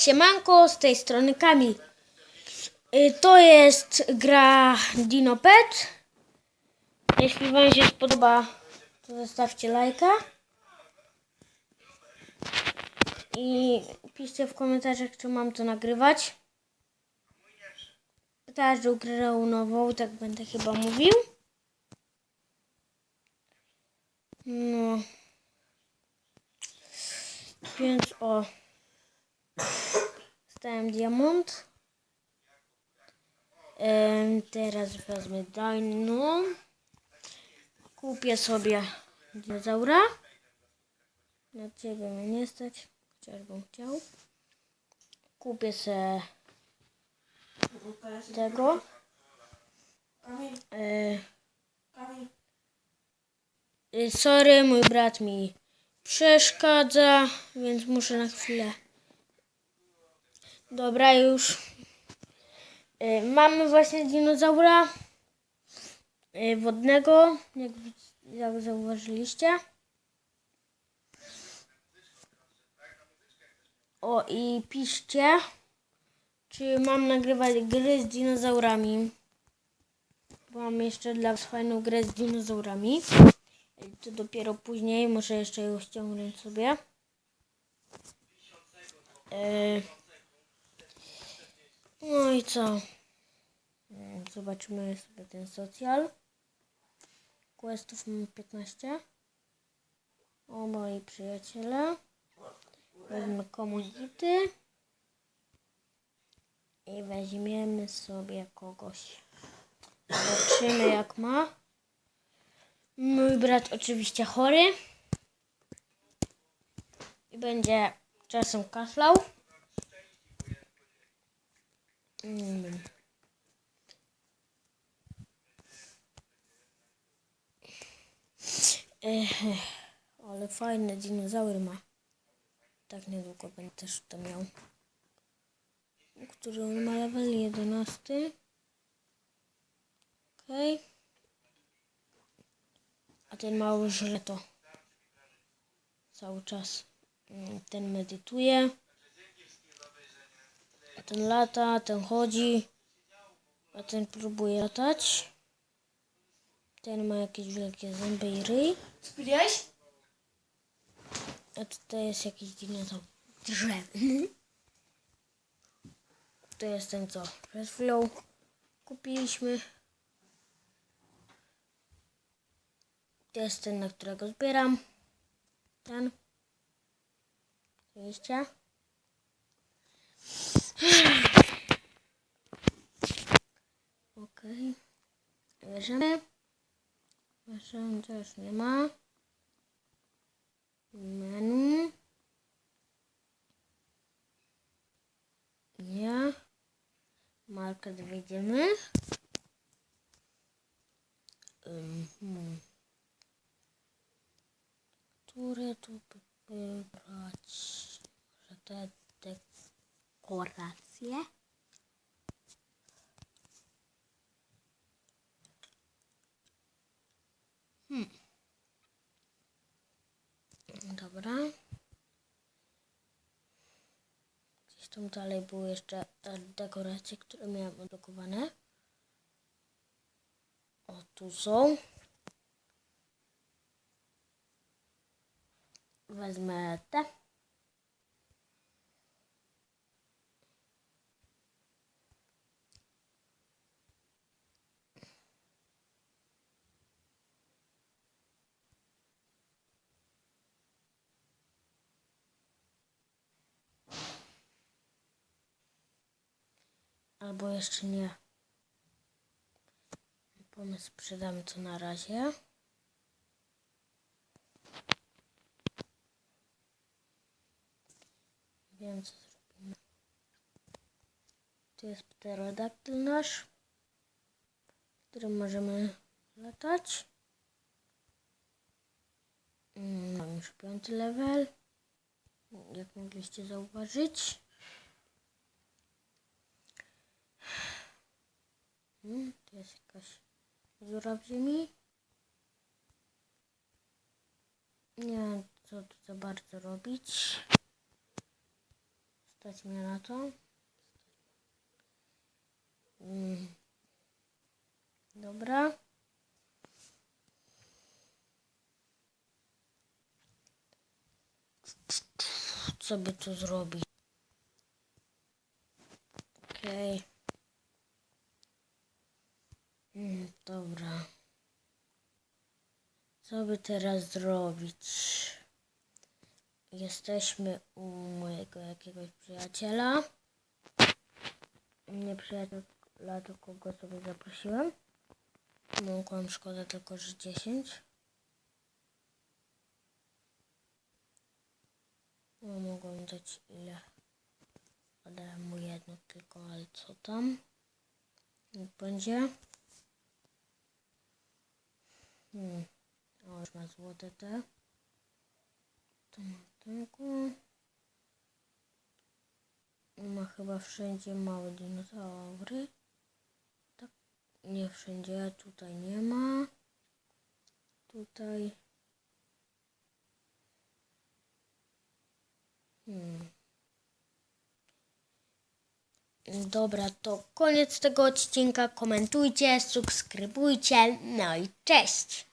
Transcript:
Siemanko, z tej strony Kamil. Y, To jest gra Dinopet. Jeśli Wam się spodoba, to zostawcie lajka. I piszcie w komentarzach, czy mam to nagrywać. Każdą grę nową, tak będę chyba mówił. No. Więc o. Stałem diamont. Em, teraz wezmę dino. Kupię sobie dinozaura. Na ciebie mnie nie stać, chociażbym chciał. Kupię se tego. E, y, sorry, mój brat mi przeszkadza, więc muszę na chwilę. Dobra, już. Y, Mamy właśnie dinozaura y, wodnego, jak, jak zauważyliście. O i piszcie, czy mam nagrywać gry z dinozaurami. Bo mam jeszcze dla was fajną grę z dinozaurami. To dopiero później, muszę jeszcze ją ściągnąć sobie. E, No i co? Mm, Zobaczymy sobie ten socjal. Questów mam 15. O moi przyjaciele. Wezmę komunity. I weźmiemy sobie kogoś. Zobaczymy jak ma. Mój brat oczywiście chory. I będzie czasem kaszlał. Ech, ale fajny dinozaury ma. Tak niedługo będę też to miał. Który on ma level 11. Okej. A ten mały żre to cały czas mm, ten medytuje. A ten lata, ten chodzi. A ten próbuje latać. Ten ma jakieś wielkie zęby i ryj. spiliłeś? A tutaj jest jakiś dinozaur drzewny. To jest ten, co przed chwilą kupiliśmy. To jest ten, na którego zbieram. Ten. Oczywiście. Okej. Bierzemy. Bierzemy, to już nie ma. Menu. Nie. Market wejdziemy. Mhm. Które tu by wybrać? Może te dekoracje? Dobra. Gdzieś tam dalej były jeszcze te dekoracje, które miałem odblokowane. O, tu są. Wezmę te. Albo jeszcze nie. Pomysł sprzedamy to na razie. Wiem co zrobimy. Tu jest pterodaktyl nasz, którym możemy latać. Mm, Mam już piąty level. Jak mogliście zauważyć. Hmm, tu jest jakaś dziura w ziemi. Nie wiem, co tu za bardzo robić. Stać mnie na to. Mm. Dobra. Co by tu zrobić? Okej. Mm, dobra. Co by teraz zrobić? Jesteśmy u mojego jakiegoś przyjaciela. Nie przyjaciela, tylko go sobie zaprosiłem. Mogłam szkoda tylko, że 10. No, mogłam dać ile? Podałem mu jedno tylko, ale co tam? Niech będzie. Hmm. O, już ma złote te. To ma tego. Ma chyba wszędzie małe dinozaury. Tak, nie wszędzie, tutaj nie ma. Tutaj. Hmm. Dobra, to koniec tego odcinka. Komentujcie, subskrybujcie. No i cześć!